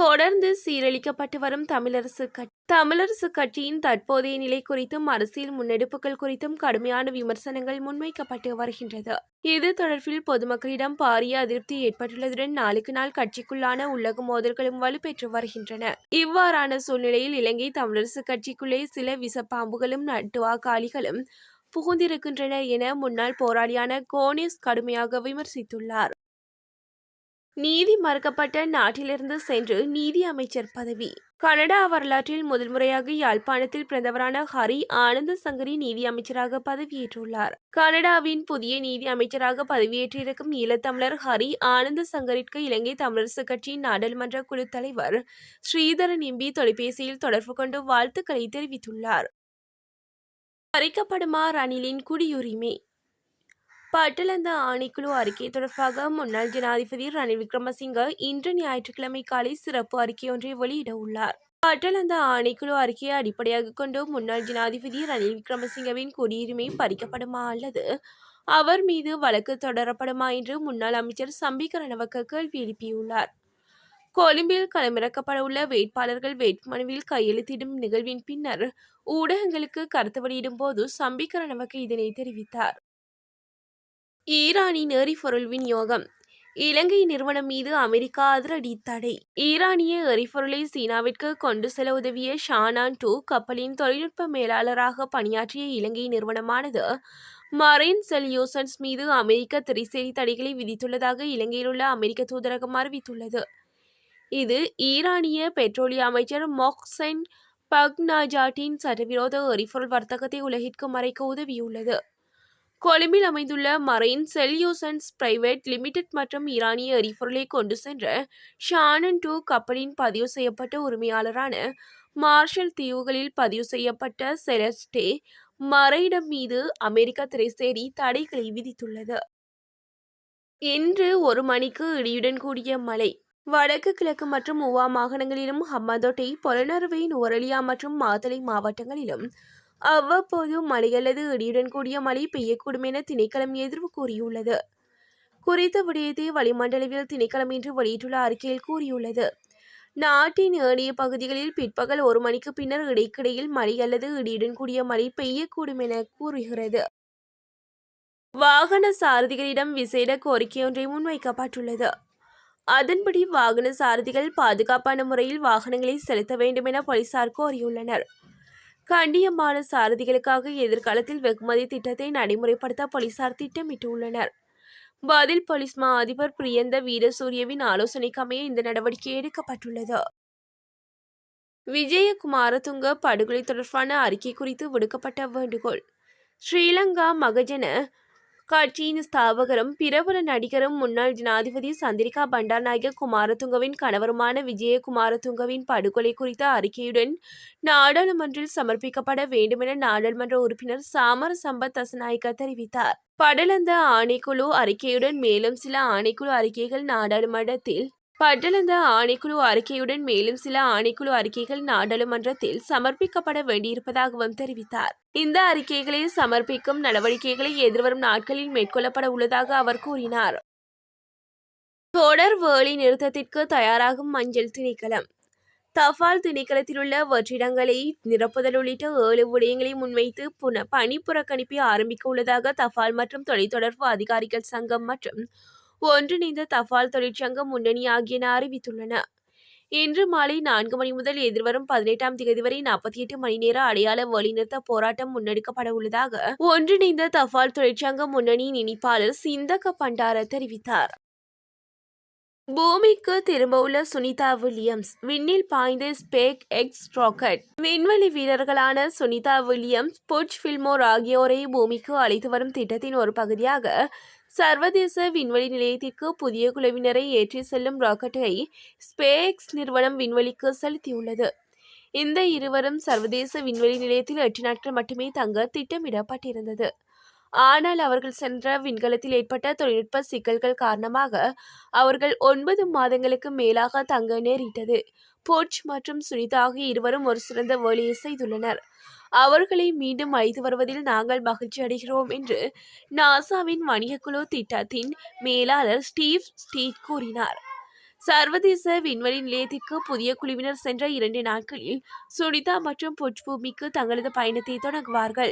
தொடர்ந்து சீரழிக்கப்பட்டு வரும் தமிழரசு கட்சி தமிழரசு கட்சியின் தற்போதைய நிலை குறித்தும் அரசியல் முன்னெடுப்புகள் குறித்தும் கடுமையான விமர்சனங்கள் முன்வைக்கப்பட்டு வருகின்றது. இது தொடர்பில் பொதுமக்களிடம் பாரிய அதிருப்தி ஏற்பட்டுள்ளதுடன் நாளுக்கு நாள் கட்சிக்குள்ளான உள்ளக மோதல்களும் வலுப்பெற்று வருகின்றன. இவ்வாறான சூழ்நிலையில் இலங்கை தமிழரசு கட்சிக்குள்ளே சில விசப்பாம்புகளும் நட்டுவாக்காளிகளும் புகுந்திருக்கின்றன என முன்னாள் போராளியான கோனிஸ் கடுமையாக விமர்சித்துள்ளார். நீதி மறுக்கப்பட்ட நாட்டிலிருந்து சென்று நீதி அமைச்சர் பதவி. கனடா வரலாற்றில் முதல் முறையாக யாழ்ப்பாணத்தில் பிறந்தவரான ஹரி ஆனந்த சங்கரி நீதி அமைச்சராக பதவியேற்றுள்ளார். கனடாவின் புதிய நீதி அமைச்சராக பதவியேற்றிருக்கும் ஈழத்தமிழர் ஹரி ஆனந்த சங்கரிற்கு இலங்கை தமிழரசு கட்சியின் நாடாளுமன்ற குழு தலைவர் ஸ்ரீதரன் எம்பி தொலைபேசியில் தொடர்பு கொண்டு வாழ்த்துக்களை தெரிவித்துள்ளார். பறிக்கப்படுமா ரணிலின் குடியுரிமை? பட்டலந்த ஆணைக்குழு அறிக்கை தொடர்பாக முன்னாள் ஜனாதிபதி ரணில் விக்ரமசிங்க இன்று ஞாயிற்றுக்கிழமை காலை சிறப்பு அறிக்கையொன்றை வெளியிட உள்ளார். பட்டலந்த ஆணைக்குழு அறிக்கையை அடிப்படையாக கொண்டு முன்னாள் ஜனாதிபதி ரணில் விக்ரமசிங்கவின் குடியுரிமை பறிக்கப்படுமா அல்லது அவர் மீது வழக்கு தொடரப்படுமா என்று முன்னாள் அமைச்சர் சம்பிக்க ரணவக்க கேள்வி எழுப்பியுள்ளார். கொழும்பில் களமிறக்கப்பட உள்ள வேட்பாளர்கள் வேட்புமனுவில் கையெழுத்திடும் நிகழ்வின் பின்னர் ஊடகங்களுக்கு கருத்து வெளியிடும் போது சம்பிக்க ரணவக்க இதனை தெரிவித்தார். ஈரானின் எரிபொருள் விநியோகம். இலங்கை நிறுவனம் மீது அமெரிக்கா அதிரடி தடை. ஈரானிய எரிபொருளை சீனாவிற்கு கொண்டு செல்ல உதவிய ஷானான் டூ கப்பலின் தொழில்நுட்ப மேலாளராக பணியாற்றிய இலங்கை நிறுவனமானது மரைன் செல்யூசன்ஸ் மீது அமெரிக்க திரைசேரி தடைகளை விதித்துள்ளதாக இலங்கையில் உள்ள அமெரிக்க தூதரகம் அறிவித்துள்ளது. இது ஈரானிய பெட்ரோலிய அமைச்சர் மொக்சென் பக்னாஜாட்டின் சட்டவிரோத எரிபொருள் வர்த்தகத்தை உலகிற்கு மறைக்க உதவியுள்ளது. கொழும்பில் அமைந்துள்ள மரைன் செல்யூசன்ஸ் பிரைவேட் லிமிடெட் மற்றும் ஈரானிய எரிபொருளை கொண்டு சென்ற ஷானன் டூ கப்பலின் பதிவு செய்யப்பட்ட உரிமையாளரான மார்ஷல் தீவுகளில் பதிவு செய்யப்பட்ட செலஸ்டே மரைடம் மீது அமெரிக்க திரைசேரி தடைகளை விதித்துள்ளது. இன்று ஒரு மணிக்கு இடியுடன் கூடிய மழை. வடக்கு கிழக்கு மற்றும் உவா மாகாணங்களிலும் ஹம்மதோட்டை பொலனறுவை நுவரலியா மற்றும் மாத்தளை மாவட்டங்களிலும் அவ்வப்போது மழை அல்லது இடியுடன் கூடிய மழை பெய்யக்கூடும் என திணைக்களம் எதிர்வு கூறியுள்ளது. குறித்த விடயத்தை வளிமண்டலவியல் திணைக்களம் இன்று வெளியிட்டுள்ள அறிக்கையில் கூறியுள்ளது. நாட்டின் ஏனைய பகுதிகளில் பிற்பகல் ஒரு மணிக்கு பின்னர் இடைக்கிடையில் மழை அல்லது இடியுடன் கூடிய மழை பெய்யக்கூடும் என கூறுகிறது. வாகன சாரதிகளிடம் விசேட கோரிக்கையொன்றை முன்வைக்கப்பட்டுள்ளது. அதன்படி வாகன சாரதிகள் பாதுகாப்பான முறையில் வாகனங்களை செலுத்த வேண்டும் என போலீசார் கோரியுள்ளனர். கண்டியமான சாரதிகளுக்காக எதிர்காலத்தில் வெகுமதி திட்டத்தை நடைமுறைப்படுத்த போலீசார் திட்டமிட்டுள்ளனர். பதில் போலீஸ் மா அதிபர் பிரியந்த வீரசூரியவின் ஆலோசனைக்கமைய இந்த நடவடிக்கை எடுக்கப்பட்டுள்ளது. விஜயகுமாரதுங்க படுகொலை தொடர்பான அறிக்கை குறித்து விடுக்கப்பட்ட வேண்டுகோள். ஸ்ரீலங்கா மகஜன கட்சியின் ஸ்தாபகரும் பிரபல நடிகரும் முன்னாள் ஜனாதிபதி சந்திரிகா பண்டாரநாயக குமாரதுங்கவின் கணவருமான விஜயகுமாரதுங்கவின் படுகொலை குறித்த அறிக்கையுடன் நாடாளுமன்றில் சமர்ப்பிக்கப்பட வேண்டுமென நாடாளுமன்ற உறுப்பினர் சாமர சம்பத் தசநாயக்க தெரிவித்தார். படலந்த ஆணைக்குழு அறிக்கையுடன் மேலும் சில ஆணைக்குழு அறிக்கைகள் நாடாளுமன்றத்தில் பட்டலந்த ஆணைக்குழு அறிக்கையுடன் மேலும் சில ஆணைக்குழு அறிக்கைகள் நாடாளுமன்றத்தில் சமர்ப்பிக்கப்பட வேண்டியிருப்பதாகவும் தெரிவித்தார். இந்த அறிக்கைகளை சமர்ப்பிக்கும் நடவடிக்கைகளை எதிர்வரும் நாட்களில் மேற்கொள்ளப்பட உள்ளதாக அவர் கூறினார். தொடர் வேலை நிறுத்தத்திற்கு தயாராகும் மஞ்சள் திணைக்களம். தபால் திணைக்களத்தில் உள்ள வெற்றிடங்களை நிரப்புதல் உள்ளிட்ட ஏழு விடயங்களை முன்வைத்து புன பணி புறக்கணிப்பை ஆரம்பிக்க உள்ளதாக தபால் மற்றும் தொலைத்தொடர்பு அதிகாரிகள் சங்கம் மற்றும் ஒன்றிணைந்த தபால் தொழிற்சங்கம் முன்னணி ஆகியன அறிவித்துள்ளன. இன்று மாலை நான்கு மணி முதல் எதிர்வரும் பதினெட்டாம் தேதி வரை நாற்பத்தி எட்டு மணி நேர அடையாள வழிநிறுத்த போராட்டம் முன்னெடுக்கப்பட உள்ளதாக ஒன்றிணைந்த தபால் தொழிற்சங்க முன்னணியின் இணைப்பாளர் சிந்தக பண்டார தெரிவித்தார். பூமிக்கு திரும்பவுள்ள சுனிதா வில்லியம்ஸ் விண்ணில் பாய்ந்த ஸ்பேக் எக்ஸ் ராக்கெட் விண்வெளி வீரர்களான சுனிதா வில்லியம்ஸ் புட்ச் ஃபில்மோர் ஆகியோரை பூமிக்கு அழைத்து வரும் திட்டத்தின் ஒரு பகுதியாக சர்வதேச விண்வெளி நிலையத்திற்கு புதிய குழுவினரை ஏற்றி செல்லும் ராக்கெட்டை ஸ்பேக்ஸ் நிறுவனம் விண்வெளிக்கு செலுத்தியுள்ளது. இந்த இருவரும் சர்வதேச விண்வெளி நிலையத்தில் எட்டு நாட்கள் மட்டுமே தங்க திட்டமிடப்பட்டிருந்தது. ஆனால் அவர்கள் சென்ற விண்கலத்தில் ஏற்பட்ட தொழில்நுட்ப சிக்கல்கள் காரணமாக அவர்கள் ஒன்பது மாதங்களுக்கு மேலாக தங்க நேரிட்டது. போர்ச் மற்றும் சுனிதா ஆகிய இருவரும் ஒரு சிறந்த வேலையை செய்துள்ளனர். அவர்களை மீண்டும் அழைத்து வருவதில் நாங்கள் மகிழ்ச்சி அடைகிறோம் என்று நாசாவின் வணிகக்குழு திட்டத்தின் மேலாளர் ஸ்டீவ் ஸ்டீட் கூறினார். சர்வதேச விண்வெளி நிலையத்திற்கு புதிய குழுவினர் சென்ற இரண்டு நாட்களில் சுனிதா மற்றும் புஜ்பூமிக்கு தங்களது பயணத்தை தொடங்குவார்கள்.